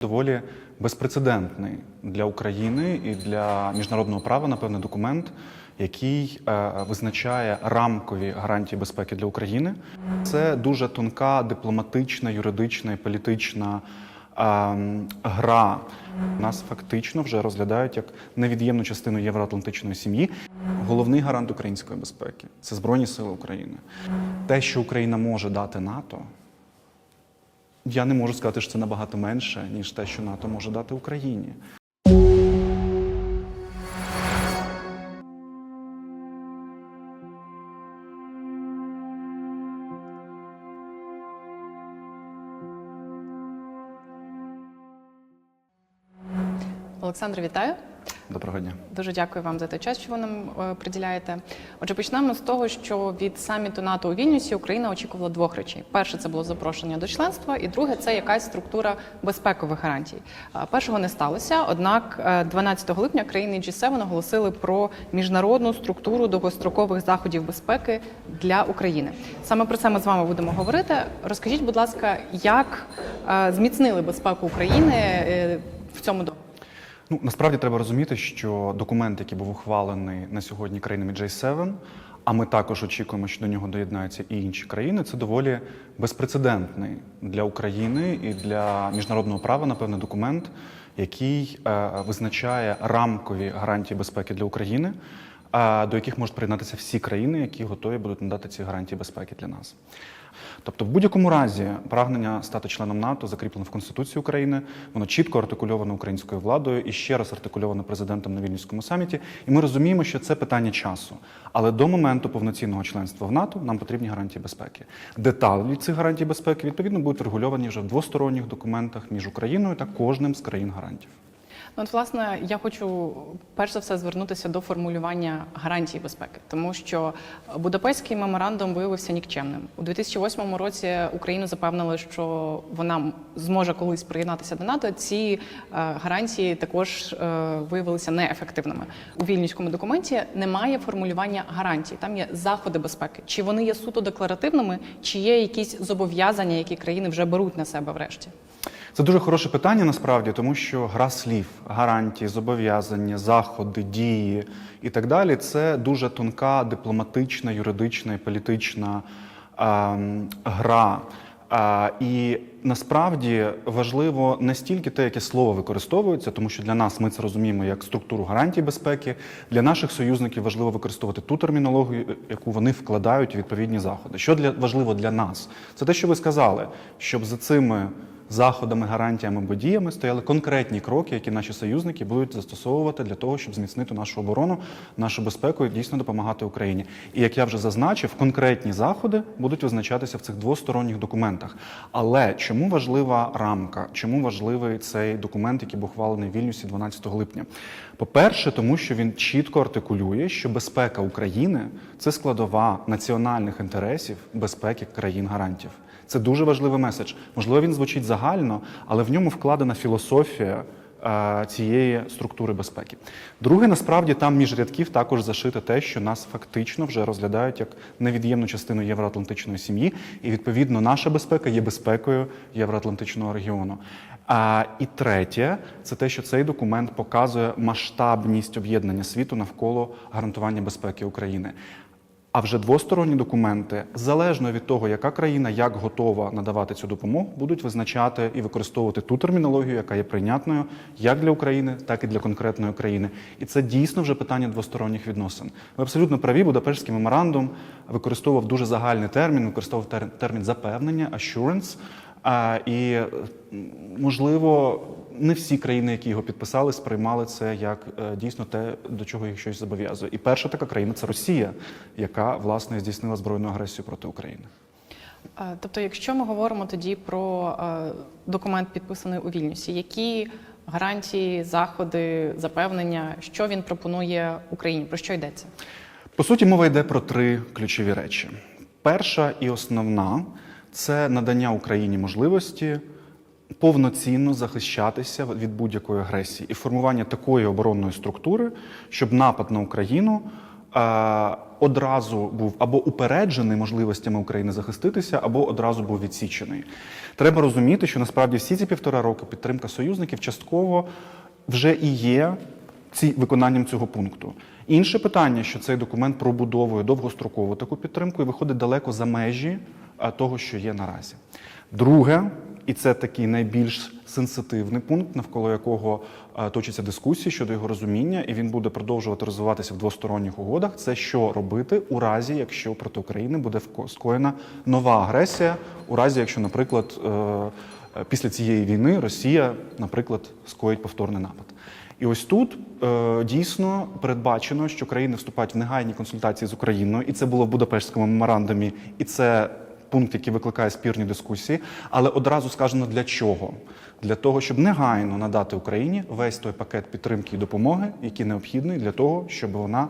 доволі безпрецедентний для України і для міжнародного права, напевне, документ, який е, визначає рамкові гарантії безпеки для України. Це дуже тонка дипломатична, юридична і політична е, гра. Нас фактично вже розглядають як невід'ємну частину євроатлантичної сім'ї. Головний гарант української безпеки це Збройні Сили України. Те, що Україна може дати НАТО, я не можу сказати, що це набагато менше, ніж те, що НАТО може дати Україні. Олександр, вітаю. Доброго дня. Дуже дякую вам за той час, що ви нам е, приділяєте. Отже, почнемо з того, що від саміту НАТО у Вільнюсі Україна очікувала двох речей: перше це було запрошення до членства, і друге це якась структура безпекових гарантій. Е, Першого не сталося. Однак, е, 12 липня країни G7 оголосили про міжнародну структуру довгострокових заходів безпеки для України. Саме про це ми з вами будемо говорити. Розкажіть, будь ласка, як е, зміцнили безпеку України е, в цьому договорі? Ну насправді треба розуміти, що документ, який був ухвалений на сьогодні країнами J7, а ми також очікуємо, що до нього доєднаються і інші країни. Це доволі безпрецедентний для України і для міжнародного права, напевне, документ, який е, визначає рамкові гарантії безпеки для України, е, до яких можуть приєднатися всі країни, які готові будуть надати ці гарантії безпеки для нас. Тобто, в будь-якому разі прагнення стати членом НАТО закріплено в Конституції України, воно чітко артикульовано українською владою і ще раз артикульовано президентом на Вільнюському саміті. І ми розуміємо, що це питання часу. Але до моменту повноцінного членства в НАТО нам потрібні гарантії безпеки. Деталі цих гарантій безпеки відповідно будуть врегульовані вже в двосторонніх документах між Україною та кожним з країн гарантів. Ну, от, власне, я хочу перш за все звернутися до формулювання гарантій безпеки, тому що Будапештський меморандум виявився нікчемним. У 2008 році Україну запевнили, що вона зможе колись приєднатися до НАТО. Ці е, гарантії також е, виявилися неефективними. У вільнюському документі немає формулювання гарантій. Там є заходи безпеки. Чи вони є суто декларативними, чи є якісь зобов'язання, які країни вже беруть на себе врешті? Це дуже хороше питання насправді, тому що гра слів, гарантії, зобов'язання, заходи, дії і так далі це дуже тонка дипломатична, юридична і політична ем, гра. Е, і насправді важливо не стільки те, яке слово використовується, тому що для нас ми це розуміємо як структуру гарантій безпеки. Для наших союзників важливо використовувати ту термінологію, яку вони вкладають у відповідні заходи. Що для важливо для нас? Це те, що ви сказали, щоб за цими заходами, гарантіями або діями стояли конкретні кроки, які наші союзники будуть застосовувати для того, щоб зміцнити нашу оборону, нашу безпеку і дійсно допомагати Україні. І як я вже зазначив, конкретні заходи будуть визначатися в цих двосторонніх документах. Але чому важлива рамка? Чому важливий цей документ, який був ухвалений в Вільнюсі 12 липня? По-перше, тому що він чітко артикулює, що безпека України це складова національних інтересів безпеки країн гарантів. Це дуже важливий меседж. Можливо, він звучить загально, але в ньому вкладена філософія цієї структури безпеки. Друге, насправді, там між рядків також зашите те, що нас фактично вже розглядають як невід'ємну частину євроатлантичної сім'ї, і відповідно наша безпека є безпекою євроатлантичного регіону. А і третє, це те, що цей документ показує масштабність об'єднання світу навколо гарантування безпеки України. А вже двосторонні документи, залежно від того, яка країна як готова надавати цю допомогу, будуть визначати і використовувати ту термінологію, яка є прийнятною як для України, так і для конкретної країни. І це дійсно вже питання двосторонніх відносин. Ви абсолютно праві, Будапештський меморандум використовував дуже загальний термін, використовував тер- термін запевнення, assurance. А, і можливо, не всі країни, які його підписали, сприймали це як е, дійсно те, до чого їх щось зобов'язує. І перша така країна це Росія, яка власне здійснила збройну агресію проти України. Тобто, якщо ми говоримо тоді про е, документ, підписаний у Вільнюсі, які гарантії, заходи, запевнення, що він пропонує Україні? Про що йдеться? По суті, мова йде про три ключові речі. Перша і основна це надання Україні можливості повноцінно захищатися від будь-якої агресії і формування такої оборонної структури, щоб напад на Україну е, одразу був або упереджений можливостями України захиститися, або одразу був відсічений. Треба розуміти, що насправді всі ці півтора роки підтримка союзників частково вже і є ці виконанням цього пункту. Інше питання, що цей документ пробудовує довгострокову таку підтримку і виходить далеко за межі того, що є наразі. Друге, і це такий найбільш сенситивний пункт, навколо якого а, точаться дискусії щодо його розуміння, і він буде продовжувати розвиватися в двосторонніх угодах. Це що робити у разі, якщо проти України буде скоєна нова агресія, у разі, якщо, наприклад, е, е, після цієї війни Росія, наприклад, скоїть повторний напад. І ось тут е, дійсно передбачено, що країни вступають в негайні консультації з Україною, і це було в Будапештському меморандумі, і це пункт, який викликає спірні дискусії. Але одразу сказано для чого? Для того, щоб негайно надати Україні весь той пакет підтримки і допомоги, який необхідний для того, щоб вона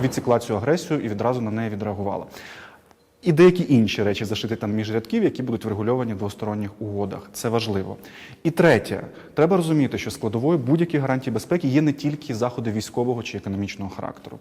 відсікла цю агресію і відразу на неї відреагувала. І деякі інші речі зашити там між рядків, які будуть врегульовані в двосторонніх угодах. Це важливо. І третє, треба розуміти, що складовою будь-яких гарантій безпеки є не тільки заходи військового чи економічного характеру.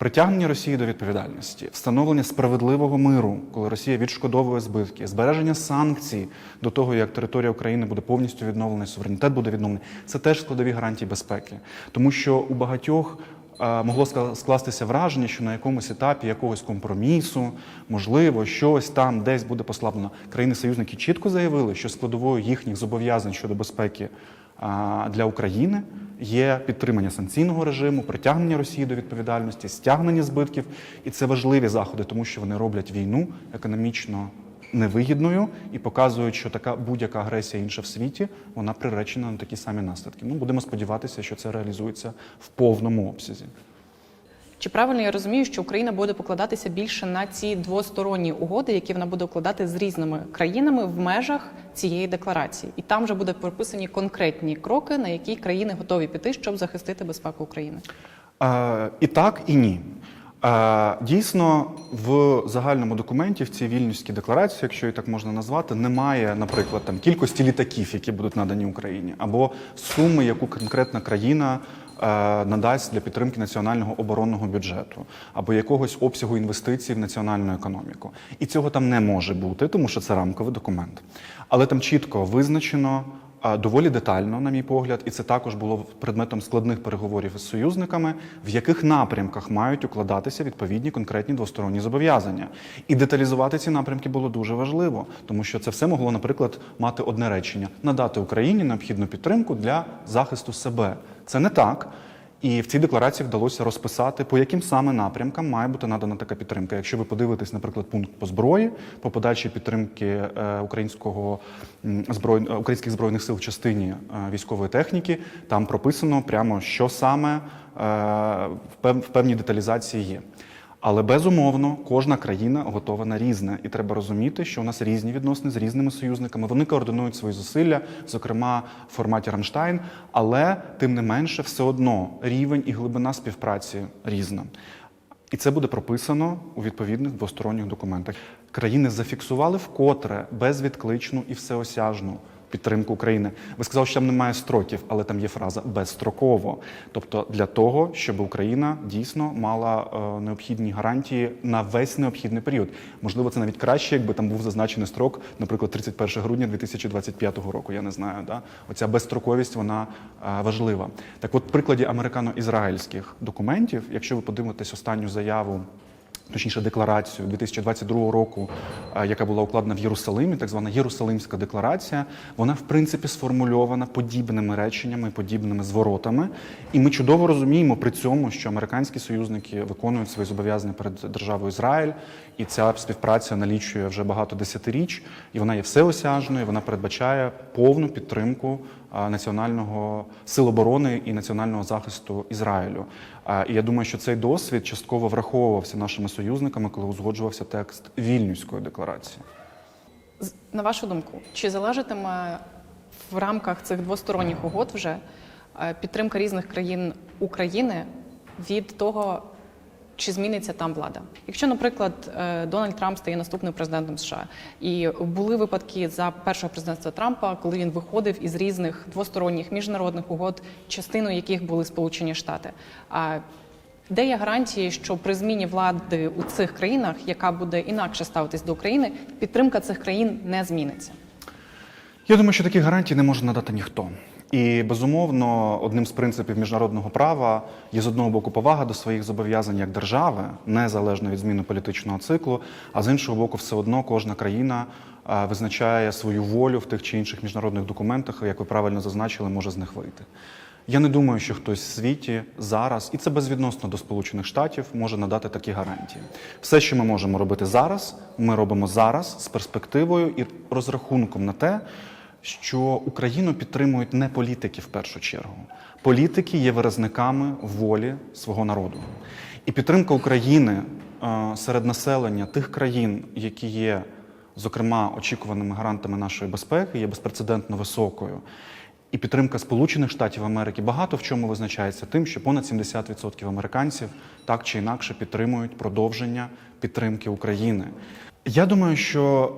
Притягнення Росії до відповідальності, встановлення справедливого миру, коли Росія відшкодовує збитки, збереження санкцій до того, як територія України буде повністю відновлена, суверенітет буде відновлений. Це теж складові гарантії безпеки, тому що у багатьох е, могло скластися враження, що на якомусь етапі якогось компромісу, можливо, щось там десь буде послаблено. Країни-союзники чітко заявили, що складовою їхніх зобов'язань щодо безпеки для України є підтримання санкційного режиму, притягнення Росії до відповідальності, стягнення збитків, і це важливі заходи, тому що вони роблять війну економічно невигідною і показують, що така будь-яка агресія інша в світі вона приречена на такі самі наслідки. Ну будемо сподіватися, що це реалізується в повному обсязі. Чи правильно я розумію, що Україна буде покладатися більше на ці двосторонні угоди, які вона буде укладати з різними країнами в межах цієї декларації, і там вже буде прописані конкретні кроки, на які країни готові піти, щоб захистити безпеку України? Е, і так, і ні. Дійсно, в загальному документі, в цій вільнюській декларації, якщо її так можна назвати, немає, наприклад, там кількості літаків, які будуть надані Україні, або суми, яку конкретна країна надасть для підтримки національного оборонного бюджету, або якогось обсягу інвестицій в національну економіку. І цього там не може бути, тому що це рамковий документ. Але там чітко визначено. Доволі детально, на мій погляд, і це також було предметом складних переговорів із союзниками, в яких напрямках мають укладатися відповідні конкретні двосторонні зобов'язання. І деталізувати ці напрямки було дуже важливо, тому що це все могло, наприклад, мати одне речення: надати Україні необхідну підтримку для захисту себе. Це не так. І в цій декларації вдалося розписати, по яким саме напрямкам має бути надана така підтримка. Якщо ви подивитесь, наприклад, пункт по зброї, по подальшій підтримки е, українського зброй... е, українських збройних сил в частині е, військової техніки, там прописано прямо, що саме в певній деталізації є. Але безумовно кожна країна готова на різне, і треба розуміти, що у нас різні відносини з різними союзниками. Вони координують свої зусилля, зокрема в форматі Рамштайн, але тим не менше, все одно рівень і глибина співпраці різна. І це буде прописано у відповідних двосторонніх документах. Країни зафіксували вкотре безвідкличну і всеосяжну підтримку України. Ви сказали, що там немає строків, але там є фраза безстроково. Тобто для того, щоб Україна дійсно мала е, необхідні гарантії на весь необхідний період. Можливо, це навіть краще, якби там був зазначений строк, наприклад, 31 грудня 2025 року. Я не знаю, да оця безстроковість вона е, важлива. Так, от, в прикладі американо-ізраїльських документів, якщо ви подивитесь останню заяву. Точніше, декларацію 2022 року, е, яка була укладена в Єрусалимі, так звана Єрусалимська декларація, вона в принципі сформульована подібними реченнями, подібними зворотами. І ми чудово розуміємо при цьому, що американські союзники виконують свої зобов'язання перед державою Ізраїль, і ця співпраця налічує вже багато десятиріч, і вона є всеосяжною. Вона передбачає повну підтримку національного сил оборони і національного захисту Ізраїлю. А, І я думаю, що цей досвід частково враховувався нашими союзниками, коли узгоджувався текст вільнюської декларації. На вашу думку, чи залежатиме в рамках цих двосторонніх угод вже е, підтримка різних країн України від того, чи зміниться там влада? Якщо, наприклад, е, Дональд Трамп стає наступним президентом США, і були випадки за першого президентства Трампа, коли він виходив із різних двосторонніх міжнародних угод, частиною яких були Сполучені Штати. А Де є гарантії, що при зміні влади у цих країнах, яка буде інакше ставитись до України, підтримка цих країн не зміниться? Я думаю, що таких гарантій не може надати ніхто. І безумовно, одним з принципів міжнародного права є з одного боку повага до своїх зобов'язань як держави, незалежно від зміни політичного циклу, а з іншого боку, все одно кожна країна е, визначає свою волю в тих чи інших міжнародних документах, як ви правильно зазначили, може з них вийти. Я не думаю, що хтось в світі зараз, і це безвідносно до Сполучених Штатів, може надати такі гарантії. Все, що ми можемо робити зараз, ми робимо зараз з перспективою і розрахунком на те, що Україну підтримують не політики в першу чергу. Політики є виразниками волі свого народу. І підтримка України е, серед населення тих країн, які є, зокрема, очікуваними гарантами нашої безпеки, є безпрецедентно високою. І підтримка Сполучених Штатів Америки багато в чому визначається тим, що понад 70% американців так чи інакше підтримують продовження підтримки України. Я думаю, що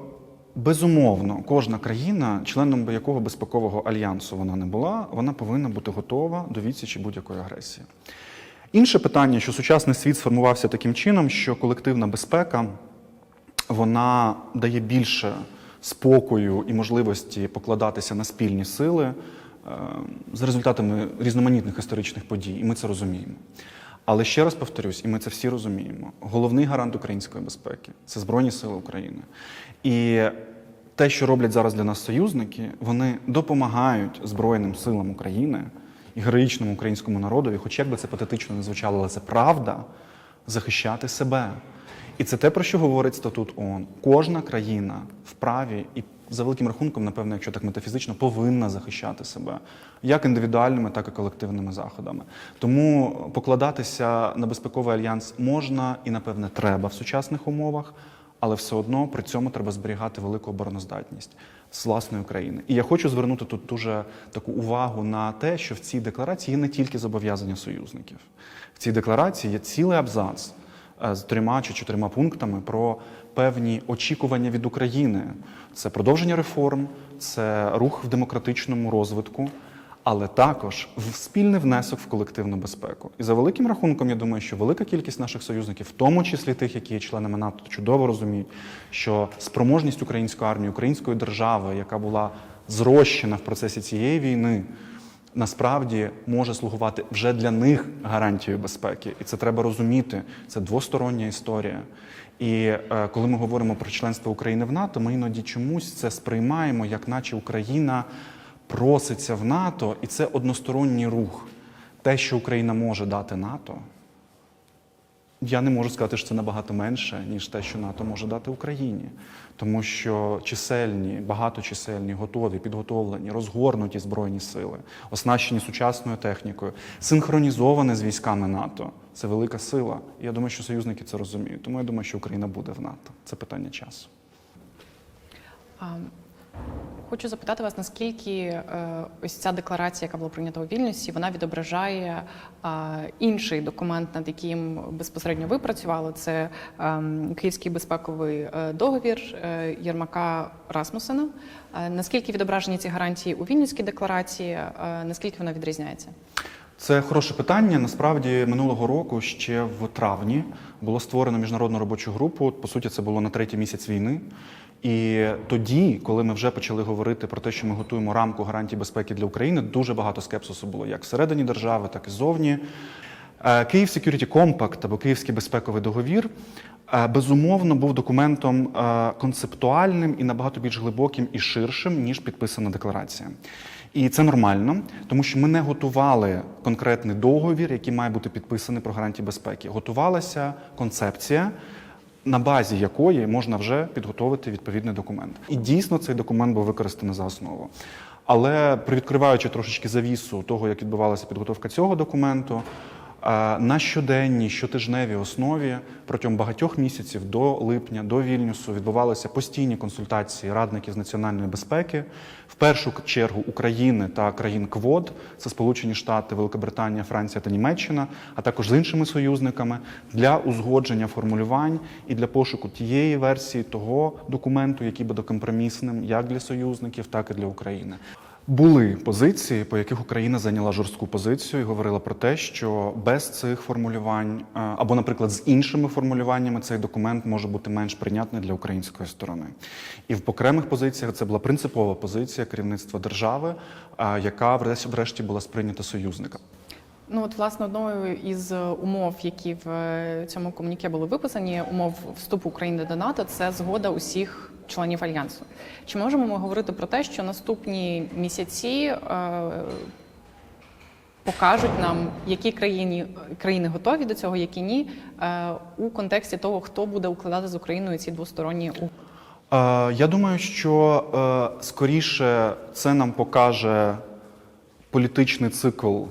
безумовно кожна країна, членом якого безпекового альянсу вона не була, вона повинна бути готова до відсічі будь-якої агресії. Інше питання, що сучасний світ сформувався таким чином, що колективна безпека вона дає більше спокою і можливості покладатися на спільні сили е, з результатами різноманітних історичних подій, і ми це розуміємо. Але ще раз повторюсь, і ми це всі розуміємо. Головний гарант української безпеки це Збройні Сили України. І те, що роблять зараз для нас союзники, вони допомагають Збройним силам України і героїчному українському народові, хоч як би це патетично не звучало, але це правда, захищати себе. І це те, про що говорить статут ООН. Кожна країна вправі і за великим рахунком, напевно, якщо так метафізично, повинна захищати себе як індивідуальними, так і колективними заходами. Тому покладатися на безпековий альянс можна і, напевне, треба в сучасних умовах, але все одно при цьому треба зберігати велику обороноздатність з власної країни. І я хочу звернути тут дуже таку увагу на те, що в цій декларації є не тільки зобов'язання союзників. В цій декларації є цілий абзац з трьома чи чотирма пунктами про певні очікування від України. Це продовження реформ, це рух в демократичному розвитку, але також в спільний внесок в колективну безпеку. І за великим рахунком, я думаю, що велика кількість наших союзників, в тому числі тих, які є членами НАТО, чудово розуміють, що спроможність української армії, української держави, яка була зрощена в процесі цієї війни, насправді може слугувати вже для них гарантією безпеки. І це треба розуміти. Це двостороння історія. І е, коли ми говоримо про членство України в НАТО, ми іноді чомусь це сприймаємо, як наче Україна проситься в НАТО, і це односторонній рух. Те, що Україна може дати НАТО, я не можу сказати, що це набагато менше, ніж те, що НАТО може дати Україні. Тому що чисельні, багаточисельні, готові, підготовлені, розгорнуті збройні сили, оснащені сучасною технікою, синхронізовані з військами НАТО. Це велика сила. Я думаю, що союзники це розуміють. Тому я думаю, що Україна буде в НАТО. Це питання часу. Хочу запитати вас, наскільки е, ось ця декларація, яка була прийнята у Вільнюсі, вона відображає інший документ, над яким безпосередньо ви працювали. Це е, Київський безпековий е, договір е, Єрмака Расмусена. Наскільки відображені ці гарантії у Вільнюській декларації? Наскільки вона відрізняється? Це хороше питання. Насправді минулого року, ще в травні, було створено міжнародну робочу групу. По суті, це було на третій місяць війни. І тоді, коли ми вже почали говорити про те, що ми готуємо рамку гарантій безпеки для України, дуже багато скепсису було як всередині держави, так і зовні. Е, Київ Security Compact або Київський безпековий договір е, безумовно був документом е, концептуальним і набагато більш глибоким і ширшим, ніж підписана декларація. І це нормально, тому що ми не готували конкретний договір, який має бути підписаний про гарантії безпеки. Готувалася концепція, на базі якої можна вже підготовити відповідний документ. І дійсно цей документ був використаний за основу. Але привідкриваючи трошечки завісу того, як відбувалася підготовка цього документу, на щоденній, щотижневій основі протягом багатьох місяців до липня, до Вільнюсу відбувалися постійні консультації радників з національної безпеки, в першу чергу України та країн КВОД, це Сполучені Штати, Великобританія, Франція та Німеччина, а також з іншими союзниками для узгодження формулювань і для пошуку тієї версії того документу, який буде компромісним як для союзників, так і для України. Були позиції, по яких Україна зайняла жорстку позицію і говорила про те, що без цих формулювань, е, або, наприклад, з іншими формулюваннями, цей документ може бути менш прийнятний для української сторони. І в окремих позиціях це була принципова позиція керівництва держави, е, яка врешті- була сприйнята союзниками. Ну от власне одною із е, умов, які в е, цьому комуніке були виписані, умов вступу України до НАТО, це згода усіх членів альянсу. Чи можемо ми говорити про те, що наступні місяці е, покажуть нам, які країни, країни готові до цього, які ні, у контексті того, хто буде укладати з Україною ці двосторонні угоди? Я думаю, що скоріше це нам покаже політичний цикл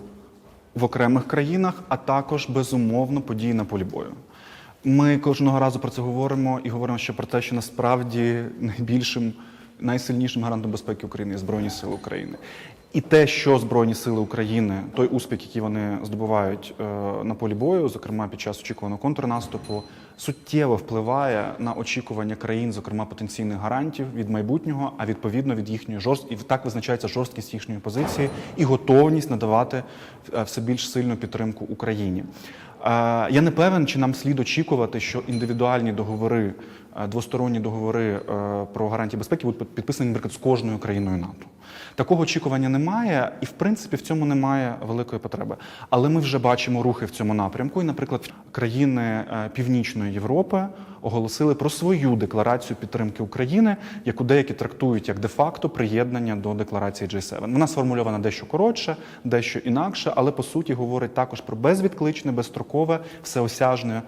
в окремих країнах, а також безумовно події на полі бою. Ми кожного разу про це говоримо і говоримо ще про те, що насправді найбільшим, найсильнішим гарантом безпеки України є Збройні Сили України. І те, що Збройні Сили України, той успіх, який вони здобувають е, на полі бою, зокрема під час очікуваного контрнаступу, суттєво впливає на очікування країн, зокрема потенційних гарантів від майбутнього, а відповідно від їхньої жорст... і так визначається жорсткість їхньої позиції і готовність надавати е, все більш сильну підтримку Україні. Е, Я не певен, чи нам слід очікувати, що індивідуальні договори, двосторонні договори е, про гарантії безпеки будуть підписані, наприклад, з кожною країною НАТО. Такого очікування немає, і в принципі в цьому немає великої потреби. Але ми вже бачимо рухи в цьому напрямку. І, наприклад, країни е, Північної Європи оголосили про свою декларацію підтримки України, яку деякі трактують як де-факто приєднання до декларації G7. Вона сформульована дещо коротше, дещо інакше, але по суті говорить також про безвідкличне, безстрокове, всеосяжне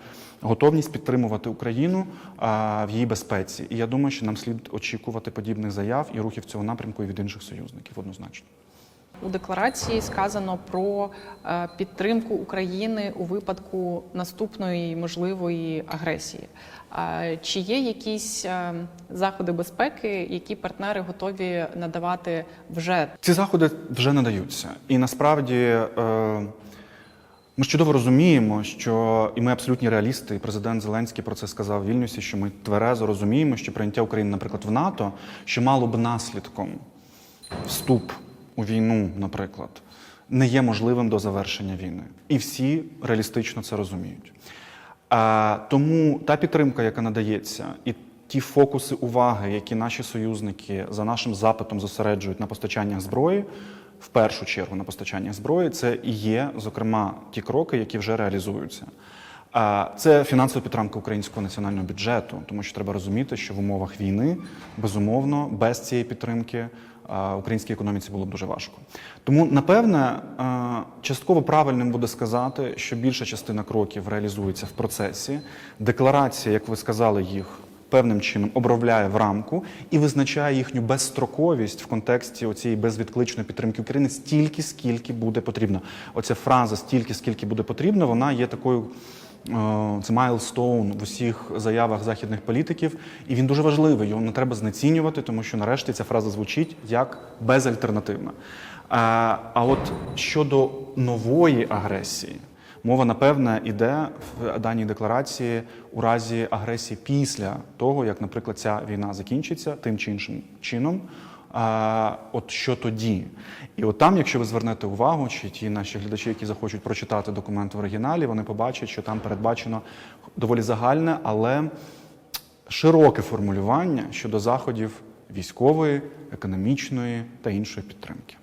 готовність підтримувати Україну в її безпеці. І я думаю, що нам слід очікувати подібних заяв і рухів цього напрямку і від інших союзників однозначно. У декларації сказано про е, підтримку України у випадку наступної можливої агресії. Е, Чи є якісь е, заходи безпеки, які партнери готові надавати вже Ці заходи вже надаються. І насправді ми ж чудово розуміємо, що і ми абсолютні реалісти, і президент Зеленський про це сказав в Вільнюсі, що ми тверезо розуміємо, що прийняття України, наприклад, в НАТО, що мало б наслідком вступ у війну, наприклад, не є можливим до завершення війни. І всі реалістично це розуміють. А, тому та підтримка, яка надається, і ті фокуси уваги, які наші союзники за нашим запитом зосереджують на постачаннях зброї, в першу чергу на постачаннях зброї, це і є, зокрема, ті кроки, які вже реалізуються. Це фінансова підтримка українського національного бюджету, тому що треба розуміти, що в умовах війни безумовно без цієї підтримки українській економіці було б дуже важко. Тому, напевне, частково правильним буде сказати, що більша частина кроків реалізується в процесі. Декларація, як ви сказали, їх певним чином обробляє в рамку і визначає їхню безстроковість в контексті цієї безвідкличної підтримки України стільки, скільки буде потрібно. Оця фраза стільки, скільки буде потрібно, вона є такою. е, Це майлстоун в усіх заявах західних політиків, і він дуже важливий. Його не треба знецінювати, тому що нарешті ця фраза звучить як безальтернативна. А, а от щодо нової агресії, Мова, напевне, іде в даній декларації у разі агресії після того, як, наприклад, ця війна закінчиться тим чи іншим чином. А, от що тоді? І от там, якщо ви звернете увагу, чи ті наші глядачі, які захочуть прочитати документ в оригіналі, вони побачать, що там передбачено доволі загальне, але широке формулювання щодо заходів військової, економічної та іншої підтримки.